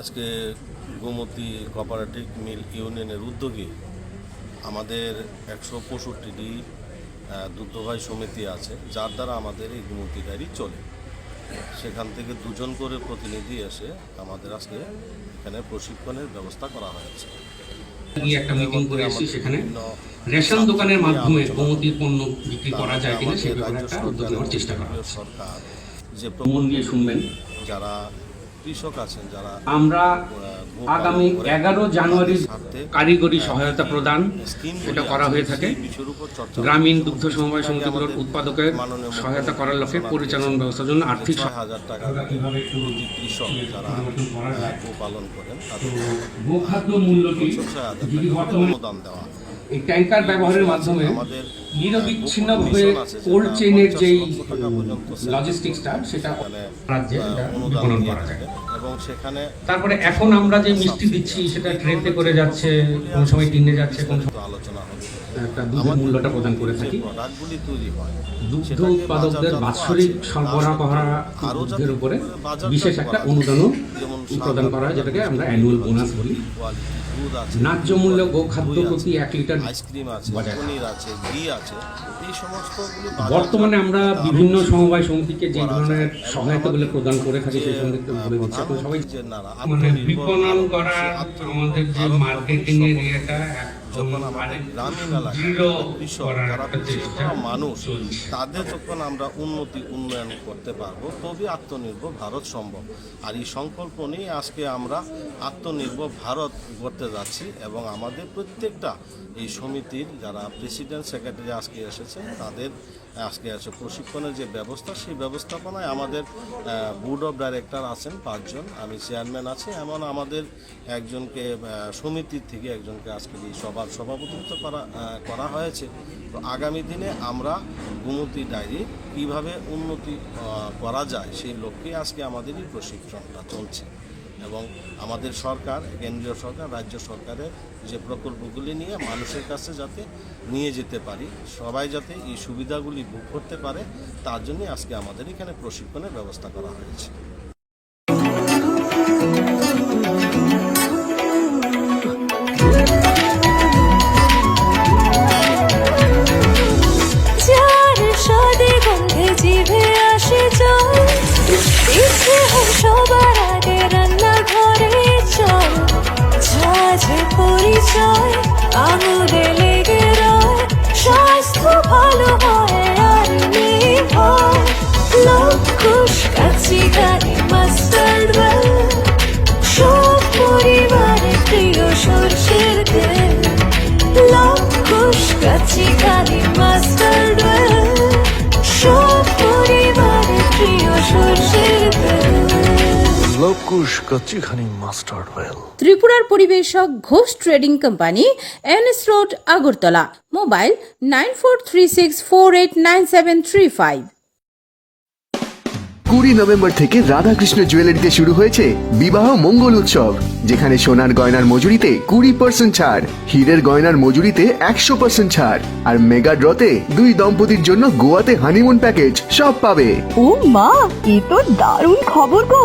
আজকে গোমতী কোঅপারেটিভ মিল ইউনিয়নের উদ্যোগে আমাদের একশো পঁয়ষট্টিটি দুগ্ধভাই সমিতি আছে যার দ্বারা আমাদের এই গোমতী ডায়েরি চলে। সেখান থেকে দুজন করে প্রতিনিধি এসে আমাদের আজকে এখানে প্রশিক্ষণের ব্যবস্থা করা হয়েছে। একটা মিটিং করে এসেছি সেখানে। রেশন দোকানের মাধ্যমে গোমতির পণ্য বিক্রি করা যায় কিনা সে ব্যাপারে একটা উদ্যোগ নেওয়ার চেষ্টা করা সরকার যে প্রমণ নিয়ে শুনবেন। যারা কৃষক আছেন যারা আমরা আগামী এগারো জানুয়ারির কারিগরি সহায়তা প্রদান এটা করা হয়ে থাকে। গ্রামীণ দুগ্ধ সমবায় সমিতিগুলোর উৎপাদকের সহায়তা করার লক্ষ্যে পরিচালনা ব্যবস্থার জন্য আর্থিক হাজার টাকা কৃষক যারা গোপালন করেন তাদের গোখাদ্য মূল্যটি ছয় হাজার যদি টাকা বর্তমানে অনুদান দেওয়া। এই ট্যাঙ্কার ব্যবহারের মাধ্যমে আমাদের নিরবিচ্ছিন্নভাবে কোল্ড চেইনের যেই লজিস্টিক্সটা সেটা রাজ্যে অনুদান করা যায়। থাকে। এবং সেখানে তারপরে এখন আমরা যে মিষ্টি দিচ্ছি সেটা ট্রেনে করে যাচ্ছে কোন সময় টিনে যাচ্ছে কোন সময় আলোচনা হবে। একটা দুধের মূল্যটা প্রদান করে থাকি। দুগ্ধ উৎপাদকদের বাৎসরিক সরবরাহ করা দুধের উপরে বিশেষ একটা অনুদানও প্রদান করা হয় যেটাকে আমরা অ্যানুয়াল বোনাস বলি। ন্যায্য মূল্য গোখাদ্য প্রতি এক লিটার বর্তমানে আমরা বিভিন্ন সমবায় সমিতিকে যে ধরনের সহায়তাগুলো প্রদান করে থাকি সেই সঙ্গে বলে দিচ্ছি। সবাই মানে বিপণন করা আমাদের যে মার্কেটিং এর ইয়েটা যখন আমাদের গ্রামীণ দৃঢ় এলাকায় কৃষক যারা মানুষ তাদের যখন আমরা উন্নতি উন্নয়ন করতে পারব তবে আত্মনির্ভর ভারত সম্ভব। আর এই সংকল্প নিয়ে আজকে আমরা আত্মনির্ভর ভারত করতে যাচ্ছি এবং আমাদের প্রত্যেকটা এই সমিতির যারা প্রেসিডেন্ট সেক্রেটারি আজকে এসেছে তাদের আজকে আছে প্রশিক্ষণের যে ব্যবস্থা সেই ব্যবস্থাপনায় আমাদের বোর্ড অফ ডাইরেক্টর আছেন পাঁচজন আমি চেয়ারম্যান আছি এমন আমাদের একজনকে সমিতির থেকে একজনকে আজকে এই সভার সভাপতিত্ব করা করা হয়েছে। তো আগামী দিনে আমরা গুমতি ডায়েরি কীভাবে উন্নতি করা যায় সেই লক্ষ্যে আজকে আমাদের এই প্রশিক্ষণটা চলছে এবং আমাদের সরকার, কেন্দ্রীয় সরকার, রাজ্য সরকারের যে প্রকল্পগুলি নিয়ে মানুষের কাছে যাতে নিয়ে যেতে পারি, সবাই যাতে এই সুবিধাগুলি ভোগ করতে পারে, তার জন্য আজকে আমাদের এখানে প্রশিক্ষণের ব্যবস্থা করা হয়েছে। মাস্টার্ড ওয়েল ত্রিপুরার পরিবেশক Ghosh trading company NS road Agartala. Mobile nine four three six four eight nine seven three five. কুড়ি নভেম্বর থেকে রাধাকৃষ্ণ জুয়েলারিতে শুরু হয়েছে বিবাহ মঙ্গল উৎসব যেখানে সোনার গয়নার মজুরিতে কুড়ি পার্সেন্ট ছাড় হীরের গয়নার মজুরিতে একশো পার্সেন্ট ছাড় আর মেগা ড্রতে দুই দম্পতির জন্য গোয়াতে হানিমুন প্যাকেজ সব পাবে। ও মা এ তো দারুণ খবর গো।